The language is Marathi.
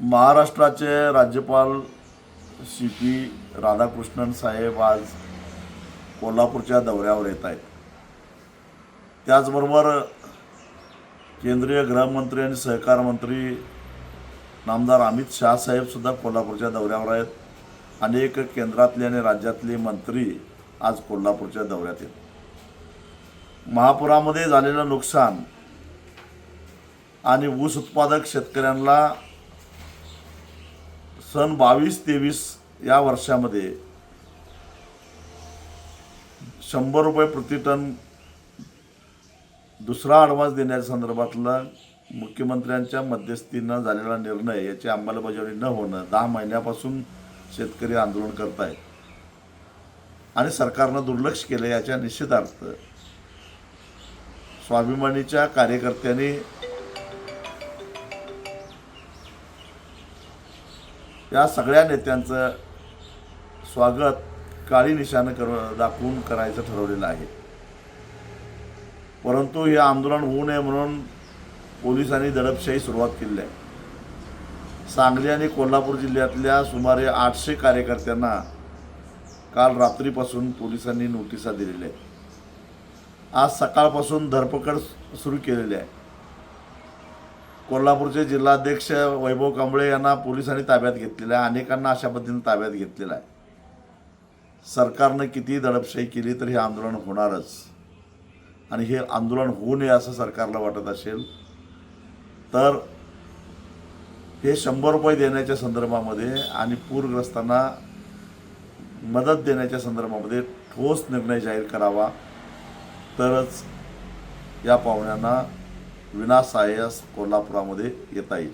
महाराष्ट्राचे राज्यपाल सी पी राधाकृष्णन साहेब आज कोल्हापूरच्या दौऱ्यावर येत आहेत. त्याचबरोबर केंद्रीय गृहमंत्री आणि सहकार मंत्री नामदार अमित शहा साहेबसुद्धा कोल्हापूरच्या दौऱ्यावर आहेत. अनेक केंद्रातले आणि राज्यातले मंत्री आज कोल्हापूरच्या दौऱ्यात आहेत. महापुरामध्ये झालेलं नुकसान आणि ऊस उत्पादक शेतकऱ्यांना सन बावीस तेवीस या वर्षामध्ये शंभर रुपये प्रति टन दुसरा ॲडव्हान्स देण्याच्या संदर्भातला मुख्यमंत्र्यांच्या मध्यस्थीनं झालेला निर्णय याची अंमलबजावणी न होणं दहा महिन्यापासून शेतकरी आंदोलन करत आहेत आणि सरकारनं दुर्लक्ष केलं याच्या निश्चितार्थ स्वाभिमानीच्या कार्यकर्त्यांनी या सगळ्या नेत्यांचं स्वागत काळी निशाणं कर दाखवून करायचं ठरवलेलं आहे. परंतु हे आंदोलन होऊ नये म्हणून पोलिसांनी दडपशाही सुरुवात केली आहे. सांगली आणि कोल्हापूर जिल्ह्यातल्या सुमारे आठशे कार्यकर्त्यांना काल रात्रीपासून पोलिसांनी नोटिसा दिलेल्या आहेत. आज सकाळपासून धरपकड सुरू केलेली आहे. कोल्हापूरचे जिल्हाध्यक्ष वैभव कांबळे यांना पोलिसांनी ताब्यात घेतलेलं आहे. अनेकांना अशा पद्धतीने ताब्यात घेतलेलं आहे. सरकारनं किती दडपशाही केली तर हे आंदोलन होणारच. आणि हे आंदोलन होऊ नये असं सरकारला वाटत असेल तर हे शंभर रुपये देण्याच्या संदर्भामध्ये आणि पूरग्रस्तांना मदत देण्याच्या संदर्भामध्ये ठोस निर्णय जाहीर करावा तरच या पाहुण्यांना विना सायस कोल्हापुरामध्ये येता येईल.